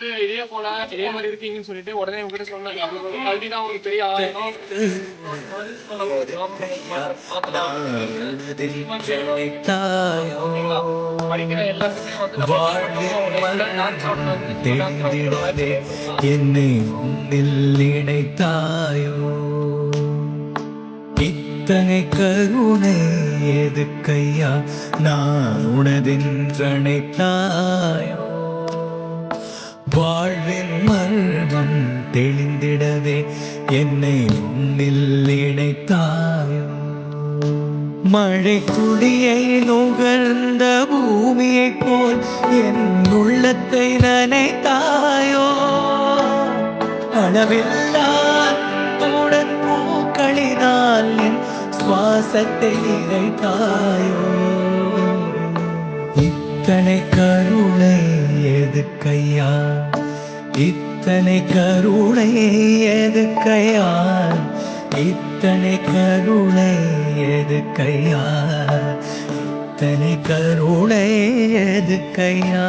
இதே போல இதே மாதிரி இருக்கீங்கன்னு சொல்லிட்டு உடனே உங்ககிட்ட சொன்னாங்க கல்வி தான் உங்களுக்கு பெரிய தெரிந்திடவே என்னை உன்னில் இணைத்தாயோ? இத்தனை கருணை எதுக்கையா? நான் உனதென்றணைத்தாயோ? வாழ்வின் மர்மம் தெளிந்திடவே என்னை உன்னில் இணைத்தாயோ? மழை துளியை நுகர்ந்த பூமியை போல் என் உள்ளத்தை நனைத்தாயோ? அளவில்லா அன்புடன் பூக்களினால் என் சுவாசத்தை நிறைத்தாயோ? இத்தனை கருணை எதுக்கையா? இத்தனை கருணை எதுக்கையா? இத்தனை கருணை எதுக்கையா? இத்தனை கருணை எதுக்கையா?